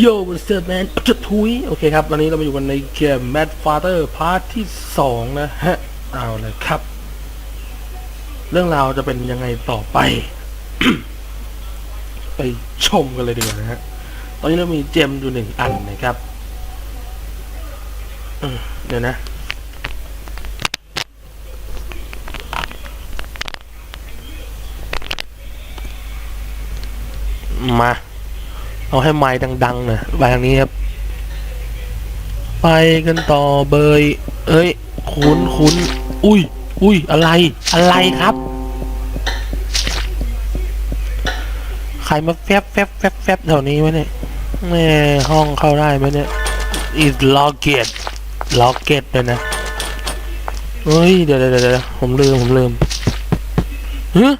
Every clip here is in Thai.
โยมันเซอร์แมนจะทุยโอเคครับตอนนี้เรามาอยู่กันในเกม Mad Father พาร์ทที่สองนะฮะ เอาเลยครับ เรื่องราวจะเป็นยังไงต่อไป ไปชมกันเลยดีกว่านะฮะ ตอนนี้เรามีเจมอยู่หนึ่งอันนะครับเดี๋ยวนะ มา เอาให้ไม้ดังๆหน่อยไปทางนี้ครับ ไปกันต่อเบย เอ้ย คุ้นคุ้นอุ้ยอุ้ยอะไร อะไรครับ ใครมาแฟบแฟบแฟบแฟบแถวนี้วะเนี่ยแม่ห้องเข้าได้ไหมเนี่ย is locket locket เลยนะเฮ้ย เดี๋ยวเดี๋ยวเดี๋ยวผมลืม ผมลืมเฮะ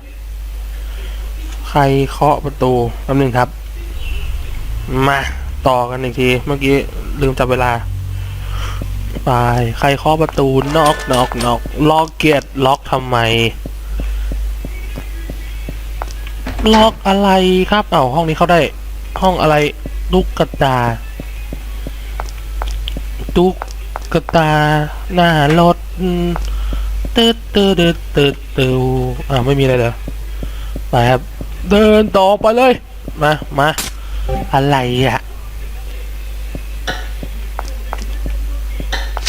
ใครเคาะประตูแป๊บนึงครับ มาต่อกันอีกที เมื่อกี้ลืมจับเวลา ไป ใครเคาะประตูนอกนอกนอกล็อกเกียรล็อกทำไม ล็อกอะไรครับ เอ้าห้องนี้เขาได้ ห้องอะไรตุ๊กระตาตุ๊กระตาหน้ารถตืดตืดตืดตืดตืดอ่าไม่มีอะไรเหรอไปครับ เดินต่อไปเลย มามา อะไรอะ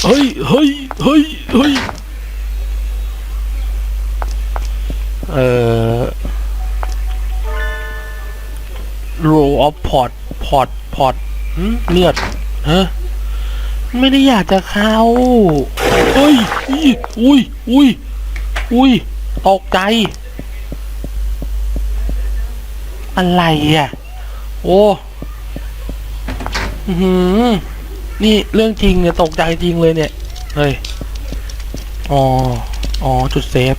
เฮ้ย เฮ้ย เฮ้ย เฮ้ย เอ่อ row of pot pot pot เลือดฮะไม่ได้อยากจะเข้าเฮ้ย อุ้ย อุ้ย อุ้ยอุ้ยตกใจ อะไรอะ โอ้หือนี่เรื่องจริงเนี่ยตกใจจริงเลยเนี่ย เฮ้ย อ๋อ อ๋อ จุดเซฟ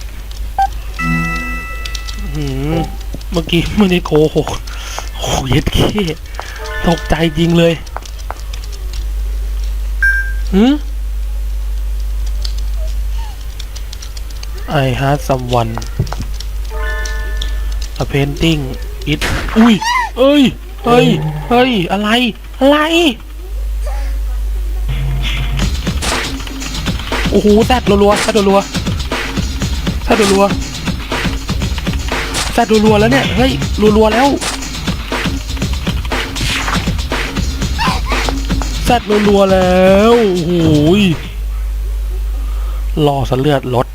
หือเมื่อกี้ไม่ได้โกหกโอ้ยเย็ดเค้ตกใจจริงเลยหืม I had someone a painting it อุ้ย เอ้ย เฮ้ย เฮ้ย อะไร อะไร โอ้โหแซดรัวๆแซดรัวๆแซดรัวๆแซดรัวๆแล้วเนี่ย เฮ้ย รัวๆแล้วแซดรัวๆแล้วโอ้โหรอสะเลือดลด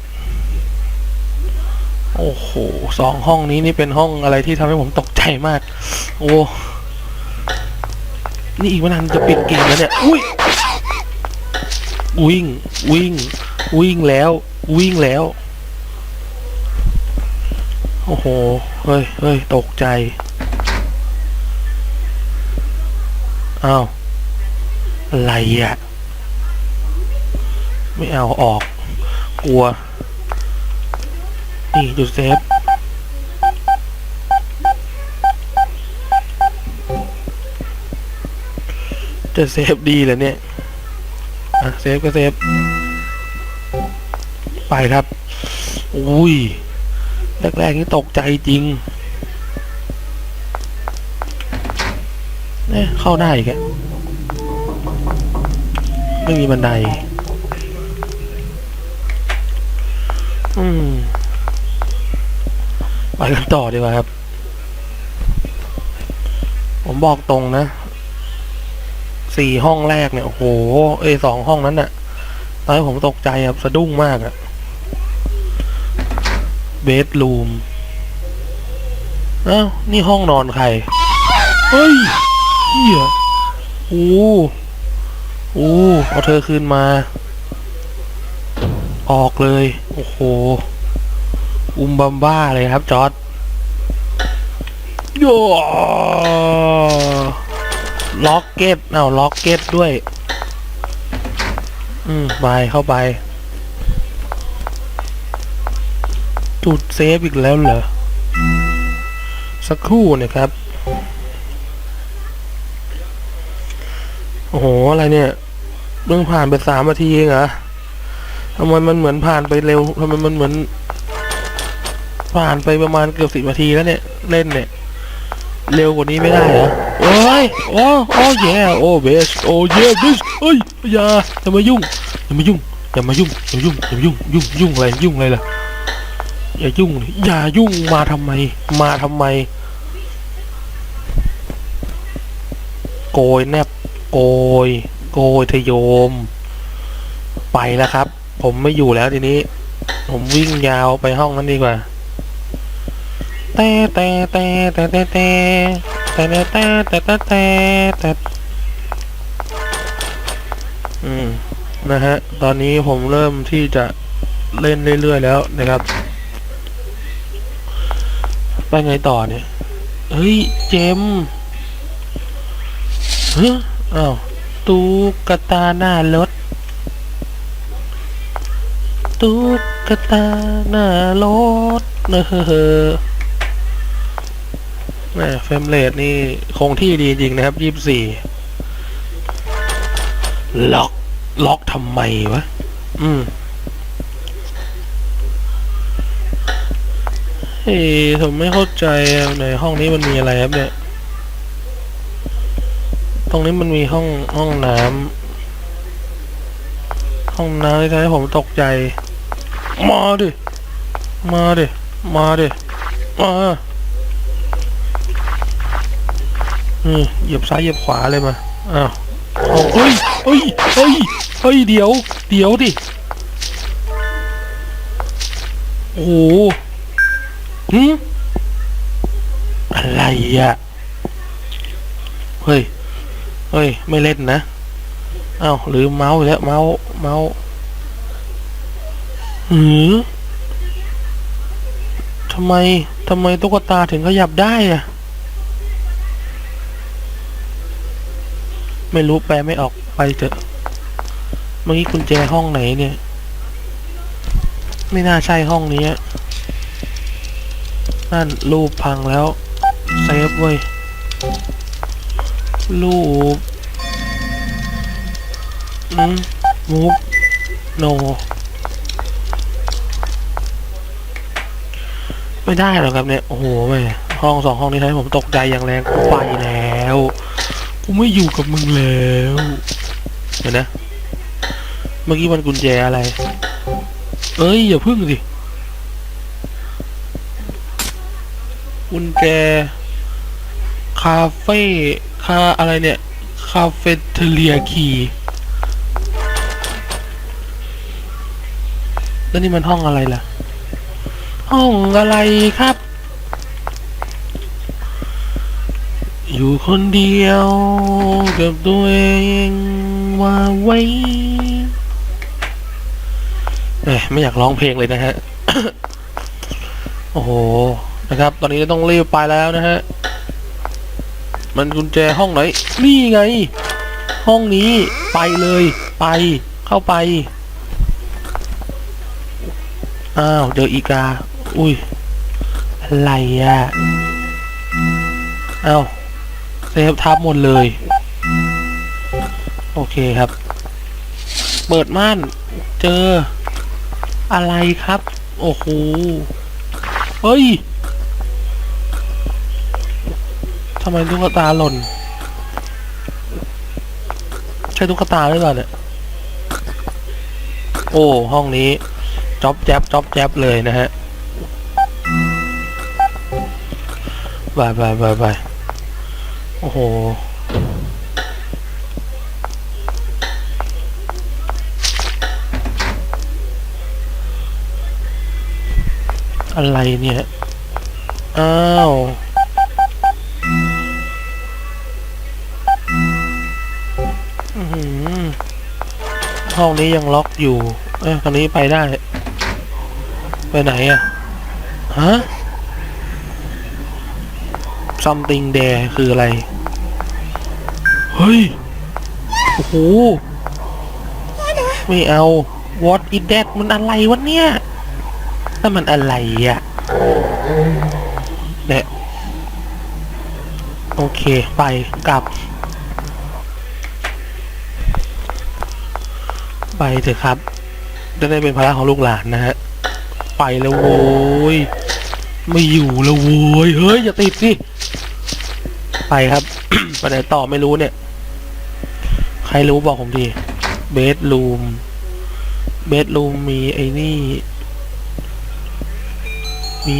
โอ้โห สองห้องนี้นี่เป็นห้องอะไรที่ทำให้ผมตกใจมาก โอ้ นี่อีกไม่นานจะปิดเกมแล้วเนี่ย อุ้ย วิ่ง วิ่ง วิ่งแล้ว วิ่งแล้ว โอ้โห เฮ้ยเฮ้ยตกใจ อ้าว อะไรอะ ไม่เอาออก กลัว นี่จุดเซฟ จะเซฟดีเหรอเนี่ยอะเซฟก็เซฟ ไปครับ อุ้ย แรกๆนี่ตกใจจริงเนี่ยเข้าได้อีกะไม่มีบันได อืม ไปกันต่อดีกว่าครับ ผมบอกตรงนะ สี่ห้องแรกเนี่ย โอ้โห เอสองห้องนั้นน่ะตอนนี้ผมตกใจครับ สะดุ้งมากอะเบดรูมอ้าวนี่ห้องนอนใคร เฮ้ยเฮียโอ้โอ้เอาเธอคืนมา ออกเลย โอ้โห อุมบัมบ้าเลยครับจอร์ดโย ล็อกเก็ตเอาล็อกเก็ตด้วย อืมไปเข้าไป จุดเซฟอีกแล้วเหรอ สักครู่นะครับ โอ้โห อะไรเนี่ยเพิ่งผ่านไปสามนาทีเองเหรอทำไมมันเหมือนผ่านไปเร็วทำไมมันเหมือน ผ่านไปประมาณเกือบสิบนาทีแล้วเนี่ย เล่นเนี่ย เร็วกว่านี้ไม่ได้เหรอโอ้ยโอ้โอ้แย่โอ้เบสโอ้ย่เบสเอ้ยอย่าอย่ามายุ่งอย่ามายุ่งอย่ามายุ่งอย่ายุ่งอย่ายุ่งยุ่งยุ่งอะไรยุ่งอะไรล่ะอย่ายุ่งเลยอย่ายุ่งมาทำไม มาทำไม โกยแนบโกย โกยทะโยม ไปแล้วครับ ผมไม่อยู่แล้วทีนี้ ผมวิ่งยาวไปห้องนั้นดีกว่า แต่แต่แต่แต่แต่แต่แต่แต่แต่แต่แต่แต่อืมนะฮะ ตอนนี้ผมเริ่มที่จะเล่นเรื่อยๆแล้วนะครับ ไปไงต่อเนี่ย เฮ้ย เจมเฮ้ยอ้าวตุ๊กตาหน้ารถตุ๊กตาหน้ารถเนอะเฮ้อ แหมเฟรมเรทนี่คงที่ดีจริงนะครับยี่สี่ล็อก ล็อกทำไมวะ อืมเฮ้ยผมไม่เข้าใจในห้องนี้มันมีอะไรครับเนี่ย ตรงนี้มันมีห้องห้องน้ำห้องน้ำที่ทำให้ผมตกใจ มาดิ มาดิ มาดิ มาอืม เหยียบซ้ายเหยียบขวาเลยมาอ้าวเฮ้ยเฮ้ยเฮ้ยเฮ้ยเดี๋ยว เดี๋ยวดิ โอ้โหหืมอะไรอะ เฮ้ย เฮ้ย ไม่เล่นนะ อ้าวหรือเมาส์แล้ว เมาส์ เมาส์หือทำไม ทำไมตุ๊กตาถึงขยับได้อะ ไม่รู้แปลไม่ออกไปเถอะ เมื่อกี้กุญแจห้องไหนเนี่ย ไม่น่าใช่ห้องนี้นั่นรูปพังแล้วเซฟเว้ยรูปอืมมูฟโนไม่ได้หรอกครับเนี่ย โอ้โหแม่ห้องสองห้องนี้ทำให้ผมตกใจอย่างแรงไปแล้วกู ไม่อยู่กับมึงแล้วเห็นนะ เมื่อกี้มันกุญแจอะไร เอ้ย อย่าพึ่งสิ กุญแจ คาเฟ่คาอะไรเนี่ย คาเฟ่เทเลียคีแล้วนี่มันห้องอะไรล่ะ ห้องอะไรครับ อยู่คนเดียวกับตัวเองว่าไว้เอ้ยไม่อยากร้องเพลงเลยนะฮะ โอ้โห นะครับ ตอนนี้ต้องรีบไปแล้วนะฮะ มันกุญแจห้องไหน นี่ไง ห้องนี้ไปเลย ไป เข้าไป อ้าวเจออีกา อุ้ย อะไรอะเอ้า เซฟทับหมดเลย โอเคครับ เปิดม่าน เจอ อะไรครับ โอ้โห เฮ้ยทำไมตุ๊กตาหล่น ใช่ตุ๊กตาหรือเปล่าเนี่ย โอ้ ห้องนี้จ๊อบแจ๊บจ๊อบแจ๊บเลยนะฮะบายบายบายบาย โอ้โห อะไรเนี่ย อ้าวห้องนี้ยังล็อกอยู่ เอ้ยตอนนี้ไปได้ ไปไหนอะฮะ something there คืออะไร เฮ้ย โอ้โห ไม่เอา what is that มันอะไรวะเนี่ยนั่นมันอะไรอะเนี่ยโอเค ไปกลับ ไปเถอะครับ จะได้เป็นภาระของลูกหลานนะฮะ ไปแล้วโว้ย ไม่อยู่แล้วโว้ย เฮ้ย อย่าติดสิ ไปครับ ไปไหนต่อไม่รู้เนี่ย รรู้บอกผมทีเบดรูมเบดรูมมีไอ้นี่ มี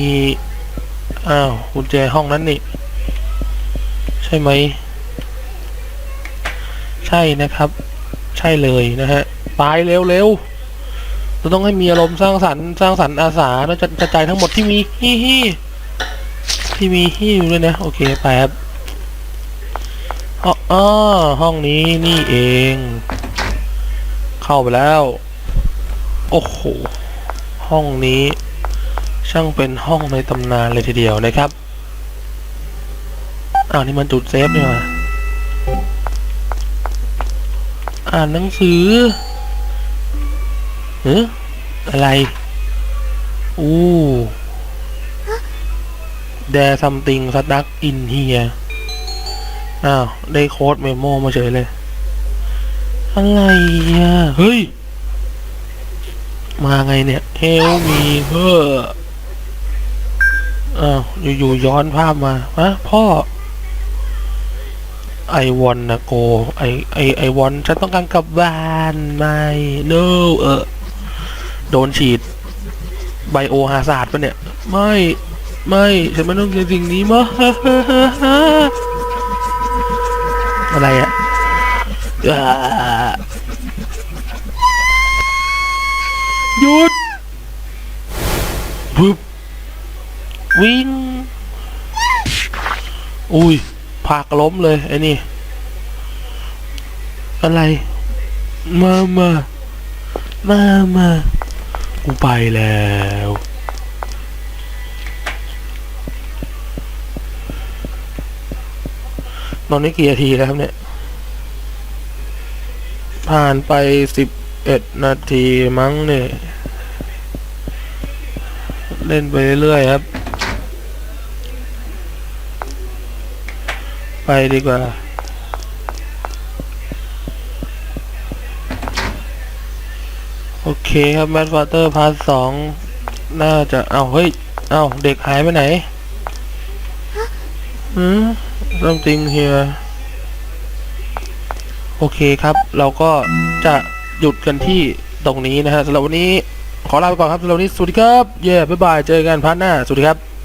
อ้าวกุญแจห้องนั้นนี่ ใช่ไหม ใช่นะครับ ใช่เลยนะฮะ ไปเร็วเร็วเราต้องให้มีอารมณ์สร้างสรรค์สร้างสรรค์อาสาเราจะกระจายทั้งหมดที่มีฮิฮที่มีฮิอยู่ด้วยนะ โอเค ไปครับ อ๋อออห้องนี้นี่เอง เข้าไปแล้ว โอ้โห ห้องนี้ ช่างเป็นห้องในตำนานเลยทีเดียวนะครับ อ้าวนี่มันจุดเซฟนี่หว่าอ่านหนังสือเฮ้อะไร อู้ There something stuck in here อ้าว ได้โค้ดเมโมมาเฉยเลย อะไรอะ เฮ้ย มาไงเนี่ย Help me เพ้ออ้าว อยู่ๆย้อนภาพมาฮะพ่อ ไอวอนนะโก ไอไอไอวอนฉันต้องการกลับบ้านไม่ no เออ โดนฉีด ไบโอฮาซาร์ดปะเนี่ย ไม่ ไม่ ฉันไม่ต้องเรียนสิ่งนี้มั้ง อะไรอะอ่าหยุดปึ๊บวิ่ง อุ้ยผากล้มเลยไอ้นี่ อะไร มามามามากูไปแล้ว อนนี่กี่นาทีแล้วครับเนี่ย ผ่านไปสิบเอ็ดนาทีมั้งเนี่ย เล่นไปเรื่อยๆครับ ไปดีกว่าโอเคครับแมทฟาเตอร์พาร์ทสองน่าจะ เอาเฮ้ย เอาเด็กหายไปไหน อืม something here โอเคครับ เราก็จะหยุดกันที่ตรงนี้นะฮะสำหรับวันนี้ขอลาไปก่อนครับสำหรับวันนี้สวัสดีครับ เย้บ๊ายบาย เจอกันพาร์ทหน้า สวัสดีครับ